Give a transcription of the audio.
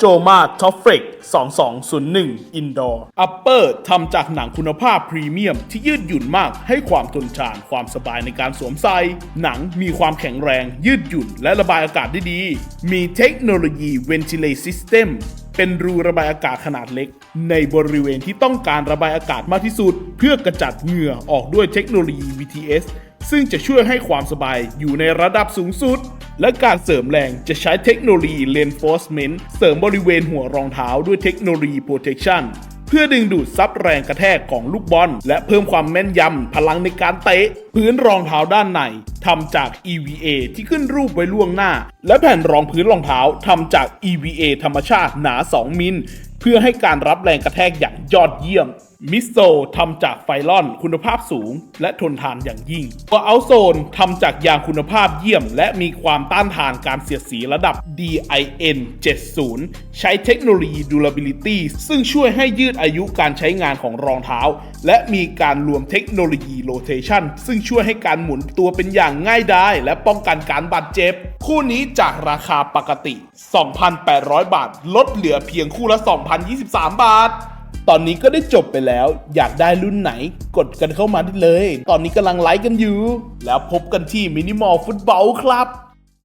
โจมาท็อฟเฟก2201 อินดอร์ อัปเปอร์ทำจากหนังคุณภาพพรีเมียมที่ยืดหยุ่นมากให้ความทนทานความสบายในการสวมใส่ หนังมีความแข็งแรง ยืดหยุ่น และระบายอากาศได้ดี มีเทคโนโลยี Ventilate System เป็นรูระบายอากาศขนาดเล็ก ในบริเวณที่ต้องการระบายอากาศมากที่สุด เพื่อกระจัดเหงื่อออกด้วยเทคโนโลยี VTS ซึ่งจะช่วยให้ความสบายอยู่ในระดับสูงสุด และการเสริมแรงจะใช้เทคโนโลยี Reinforcement เสริมบริเวณหัวรองเท้าด้วยเทคโนโลยี Protection เพื่อดึงดูดซับแรงกระแทกของลูกบอล และเพิ่มความแม่นยำพลังในการเตะ พื้นรองเท้าด้านในทำจาก EVA ที่ขึ้นรูปไว้ล่วงหน้า และแผ่นรองพื้นรองเท้าทำจาก EVA ธรรมชาติหนา 2 มิล พื่อให้การรับแรงกระแทกอย่างยอดเยี่ยม มิสโซทำจากไฟลอนคุณภาพสูง และทนทานอย่างยิ่งตัวเอาโซนทำจากยางคุณภาพเยี่ยม และมีความต้านทานการเสียดสีระดับ DIN 70 ใช้เทคโนโลยี Durability ซึ่งช่วยให้ยืดอายุการใช้งานของรองเท้า และมีการรวมเทคโนโลยี Rotation ซึ่งช่วยให้การหมุนตัวเป็นอย่างง่ายดายและป้องกันการบาดเจ็บ คู่นี้จากราคาปกติ 2,800 บาท ลดเหลือเพียงคู่ละ 2,000 2,023 บาท ตอนนี้ก็ได้จบไปแล้ว อยากได้รุ่นไหนกดกันเข้ามาได้เลย ตอนนี้กำลังไลฟ์กันอยู่ แล้วพบกันที่มินิมอลฟุตบอลครับ